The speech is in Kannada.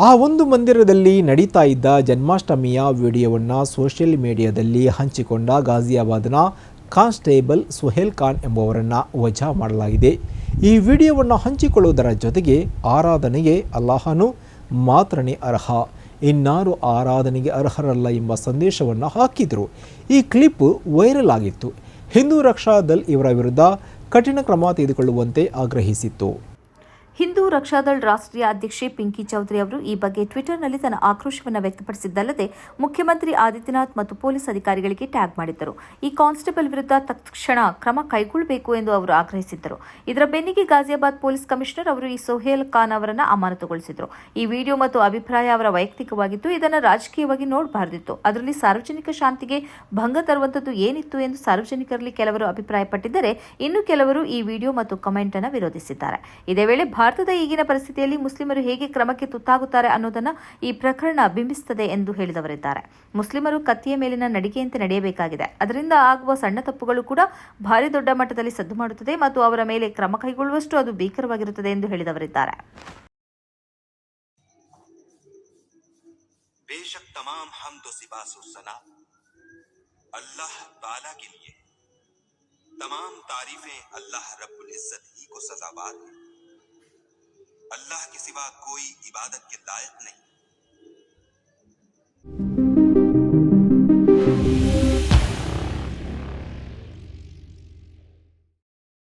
ಆ ಒಂದು ಮಂದಿರದಲ್ಲಿ ನಡೀತಾ ಇದ್ದ ಜನ್ಮಾಷ್ಟಮಿಯ ವಿಡಿಯೋವನ್ನು ಸೋಷಿಯಲ್ ಮೀಡಿಯಾದಲ್ಲಿ ಹಂಚಿಕೊಂಡ ಗಾಜಿಯಾಬಾದ್ನ ಕಾನ್ಸ್ಟೇಬಲ್ ಸುಹೇಲ್ ಖಾನ್ ಎಂಬುವರನ್ನು ವಜಾ ಮಾಡಲಾಗಿದೆ. ಈ ವಿಡಿಯೋವನ್ನು ಹಂಚಿಕೊಳ್ಳುವುದರ ಜೊತೆಗೆ ಆರಾಧನೆಗೆ ಅಲ್ಲಾಹನು ಮಾತ್ರನೇ ಅರ್ಹ. ಇನ್ನಾರು ಆರಾಧನೆಗೆ ಅರ್ಹರಲ್ಲ ಎಂಬ ಸಂದೇಶವನ್ನು ಹಾಕಿದರು. ಈ ಕ್ಲಿಪ್ ವೈರಲ್ ಆಗಿತ್ತು. ಹಿಂದೂ ರಕ್ಷಾ ದಲ್ ಇವರ ವಿರುದ್ಧ ಕಠಿಣ ಕ್ರಮ ತೆಗೆದುಕೊಳ್ಳುವಂತೆ ಆಗ್ರಹಿಸಿತ್ತು. ಹಿಂದೂ ರಕ್ಷಾದಳ್ ರಾಷ್ಟ್ರೀಯ ಅಧ್ಯಕ್ಷೆ ಪಿಂಕಿ ಚೌಧರಿ ಅವರು ಈ ಬಗ್ಗೆ ಟ್ವಿಟರ್ನಲ್ಲಿ ತನ್ನ ಆಕ್ರೋಶವನ್ನು ವ್ಯಕ್ತಪಡಿಸಿದ್ದಲ್ಲದೆ ಮುಖ್ಯಮಂತ್ರಿ ಆದಿತ್ಯನಾಥ್ ಮತ್ತು ಪೊಲೀಸ್ ಅಧಿಕಾರಿಗಳಿಗೆ ಟ್ಯಾಗ್ ಮಾಡಿದ್ದರು. ಈ ಕಾನ್ಸ್ಟೇಬಲ್ ವಿರುದ್ಧ ತಕ್ಷಣ ಕ್ರಮ ಕೈಗೊಳ್ಳಬೇಕು ಎಂದು ಅವರು ಆಗ್ರಹಿಸಿದ್ದರು. ಇದರ ಬೆನ್ನಿಗೆ ಗಾಜಿಯಾಬಾದ್ ಪೊಲೀಸ್ ಕಮಿಷನರ್ ಅವರು ಈ ಸೊಹೇಲ್ ಖಾನ್ ಅವರನ್ನು ಅಮಾನತುಗೊಳಿಸಿದರು. ಈ ವಿಡಿಯೋ ಮತ್ತು ಅಭಿಪ್ರಾಯ ಅವರ ವೈಯಕ್ತಿಕವಾಗಿತ್ತು. ಇದನ್ನು ರಾಜಕೀಯವಾಗಿ ನೋಡಬಾರದಿತ್ತು. ಅದರಲ್ಲಿ ಸಾರ್ವಜನಿಕ ಶಾಂತಿಗೆ ಭಂಗ ತರುವಂತದ್ದು ಏನಿತ್ತು ಎಂದು ಸಾರ್ವಜನಿಕರಲ್ಲಿ ಕೆಲವರು ಅಭಿಪ್ರಾಯಪಟ್ಟಿದ್ದರೆ, ಇನ್ನು ಕೆಲವರು ಈ ವಿಡಿಯೋ ಮತ್ತು ಕಮೆಂಟ್ ಅನ್ನು ವಿರೋಧಿಸಿದ್ದಾರೆ. ಇದೇ ವೇಳೆ ಭಾರತದ ಈಗಿನ ಪರಿಸ್ಥಿತಿಯಲ್ಲಿ ಮುಸ್ಲಿಮರು ಹೇಗೆ ಕ್ರಮಕ್ಕೆ ತುತ್ತಾಗುತ್ತಾರೆ ಅನ್ನೋದನ್ನ ಈ ಪ್ರಕರಣ ಬಿಂಬಿಸುತ್ತದೆ ಎಂದು ಹೇಳಿದವರಿದ್ದಾರೆ ಮುಸ್ಲಿಮರು ಕತ್ತಿಯ ಮೇಲಿನ ನಡಿಗೆಯಂತೆ ನಡೆಯಬೇಕಾಗಿದೆ ಅದರಿಂದ ಆಗುವ ಸಣ್ಣ ತಪ್ಪುಗಳು ಕೂಡ ಭಾರಿ ದೊಡ್ಡ ಮಟ್ಟದಲ್ಲಿ ಸದ್ದು ಮಾಡುತ್ತದೆ ಮತ್ತು ಅವರ ಮೇಲೆ ಕ್ರಮ ಕೈಗೊಳ್ಳುವಷ್ಟು ಅದು ಭೀಕರವಾಗಿರುತ್ತದೆ ಎಂದು ಹೇಳಿದವರಿದ್ದಾರೆ बेशक तमाम हम तो सिबास और सना अल्लाह ताला के लिए है। तमाम तारीफें अल्लाह रब्बुल इज्जत ही को सजावार है اللہ کے سوا کوئی عبادت کے لائق نہیں۔